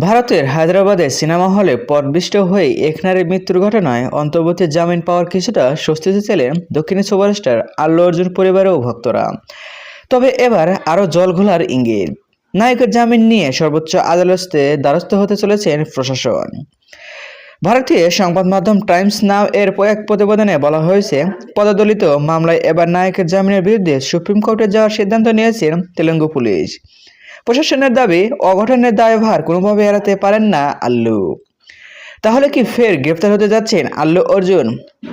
ভারতের হায়দ্রাবাদে সিনেমা হলে পদবিষ্ট হয়ে এক নারীর মৃত্যুর ঘটনায় অন্তর্বর্তী জামিন পাওয়ার কিছুটা স্বস্তিতে ছিলেন দক্ষিণী সুপারস্টার আল্লু অর্জুন পরিবারের ভক্তরা। তবে এবার আরও জল ঘোলার ইঙ্গিত। নায়কের জামিন নিয়ে সর্বোচ্চ আদালতে দ্বারস্থ হতে চলেছেন প্রশাসন। ভারতীয় সংবাদ মাধ্যম টাইমস নাও এর এক প্রতিবেদনে বলা হয়েছে, পদদলিত মামলায় এবার নায়কের জামিনের বিরুদ্ধে সুপ্রিম কোর্টে যাওয়ার সিদ্ধান্ত নিয়েছে তেলেঙ্গু পুলিশ। প্রশাসনের দাবি, অঘটনের দায়ভার কোনোভাবে এড়াতে পারেন না আল্লু। তাহলে কি ফের গ্রেফতার হতে যাচ্ছেন আল্লু অর্জুন?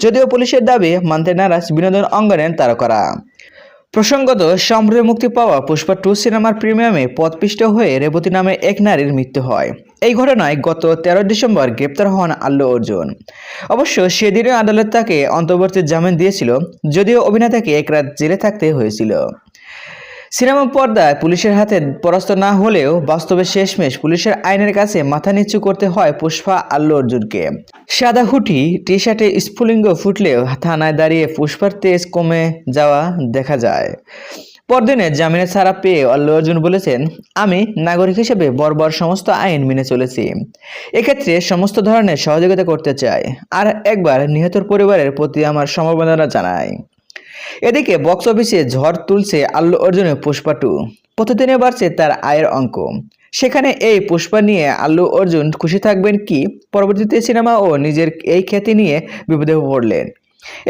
যদিও পুলিশের দাবি, মানতে নারাজ বিনোদন অঙ্গনের তারকারা। প্রসঙ্গত সম্প্রতি মুক্তি পাওয়া পুষ্পা টু সিনেমার প্রিমিয়ামে পদপিষ্ট হয়ে রেবতী নামে এক নারীর মৃত্যু হয়। এই ঘটনায় গত তেরো ডিসেম্বর গ্রেপ্তার হন আল্লু অর্জুন। অবশ্য সেদিনও আদালত তাকে অন্তর্বর্তী জামিন দিয়েছিল, যদিও অভিনেতাকে এক রাত জেলে থাকতে হয়েছিল। সিনেমা পর্দায় পুলিশের হাতে পরাস্ত না হলেও বাস্তবে শেষমেশ পুলিশের আইনের কাছে মাথা নিচু করতে হয় পুষ্পা আল্লু অর্জুনকে। সাদা হুটি টি শার্টে স্ফুলিঙ্গ ফুটলেও থানায় দাঁড়িয়ে পুষ্পার তেজ কমে যাওয়া দেখা যায়। পরদিনে জামিনে ছাড়া পেয়ে আল্লু অর্জুন বলেছেন, আমি নাগরিক হিসেবে বর্বর সমস্ত আইন মেনে চলেছি। এক্ষেত্রে সমস্ত ধরনের সহযোগিতা করতে চাই। আর একবার নিহতর পরিবারের প্রতি আমার সমবেদনা জানাই। এদিকে বক্স অফিসে ঝড় তুলছে আল্লু অর্জুনের পুষ্পা টু প্রতিদিনে বাড়ছে তার আয়ের অঙ্ক। সেখানে এই পুষ্পা নিয়ে আল্লু অর্জুন খুশি থাকবেন কি? পরবর্তীতে সিনেমা ও নিজের এই খ্যাতি নিয়ে বিপদে পড়লেন।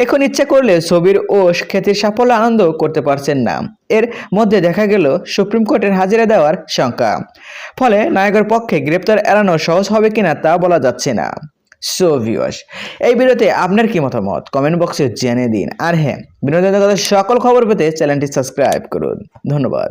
এখন ইচ্ছা করলে ছবির ও খ্যাতির সাফল্য আনন্দ করতে পারছেন না। এর মধ্যে দেখা গেল সুপ্রিম কোর্টের হাজিরা দেওয়ার শঙ্কা। ফলে নায়কের পক্ষে গ্রেপ্তার এড়ানো সহজ হবে কিনা তা বলা যাচ্ছে না। সো ভিউয়ার্স এই ভিডিওতে আপনার কি মতামত? কমেন্ট বক্সে জেনে দিন। আর হ্যাঁ বিনোদন জগতের সকল খবর পেতে চ্যানেলটি সাবস্ক্রাইব করুন। ধন্যবাদ।